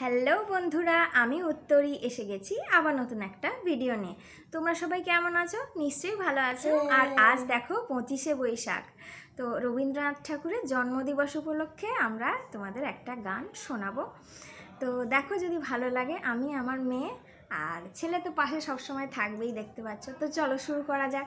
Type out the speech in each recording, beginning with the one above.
Hello বন্ধুরা আমি উত্তরী। এসে গেছি আবার নতুন একটা ভিডিও নিয়ে। তোমরা সবাই কেমন আছো? নিশ্চয়ই ভালো আছো। আর আজ দেখো পঁচিশে বৈশাখ। তো রবীন্দ্রনাথ ঠাকুরের জন্মদিবস উপলক্ষে আমরা তোমাদের একটা গান শোনাবো। তো দেখো যদি ভালো লাগে আমি আমার মেয়ে আর ছেলে তো পাশে সবসময় থাকবেই দেখতে পাচ্ছ। তো চলো শুরু করা যাক।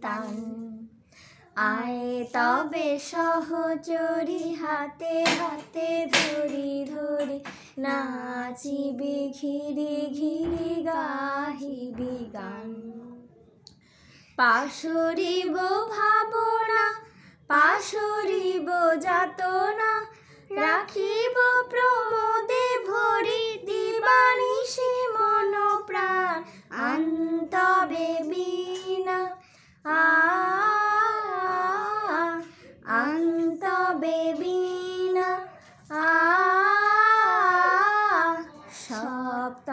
তান আয় তবে সহচরি, হাতে হাতে ধরি ধরি। নাচিবি ঘিরি ঘিরি গাহিবি গান পাশরিব ভাবনা, পাশরিব যাতনা। রাখিব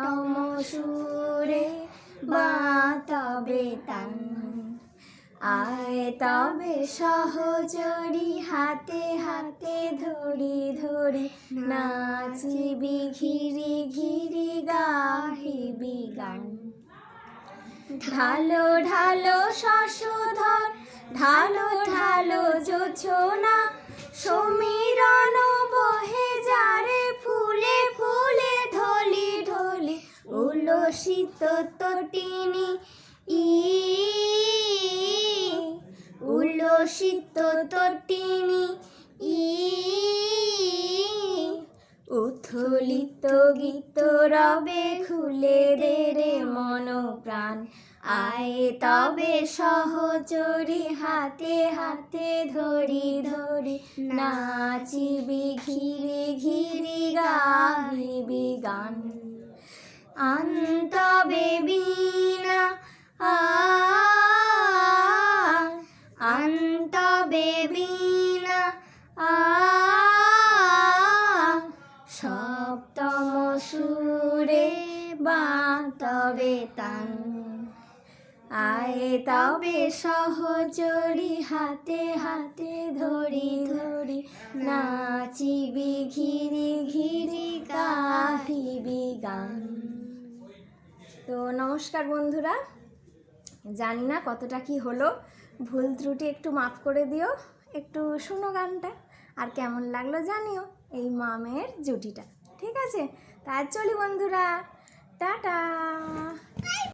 সপ্তম সুরে বাতবে তান। আয় তবে সহচরি হাতে হাতে ধরি ধরি নাচিবি ঘিরি ঘিরি গাহিবি গান ঢালো ঢালো শশধর, ঢালো ঢালো জোছনা সমীরণ উলসিত তটিনী ই উলসিত তটিনী ই উথলিত গীত রবে খুলে দে রে মন প্রাণ আয় তবে সহচরি হাতে হাতে ধরি ধরি। নাচিবি ঘিরি ঘিরি গাহিবি গান। আ আন্তবে বীণা আ সপ্তম সুরে বাতবে তান। আয় তবে সহচরি হাতে হাতে ধরি ধরি। নাচিবি ঘিরি ঘিরি, গাহিবি গান। তো নমস্কার বন্ধুরা। জানি না কতটা কি হলো। ভুল ত্রুটি একটু মাফ করে দিও, একটু শোনো গানটা, আর কেমন লাগল জানিও এই মামের জুটিটা, ঠিক আছে? তা চলি বন্ধুরা, টাটা।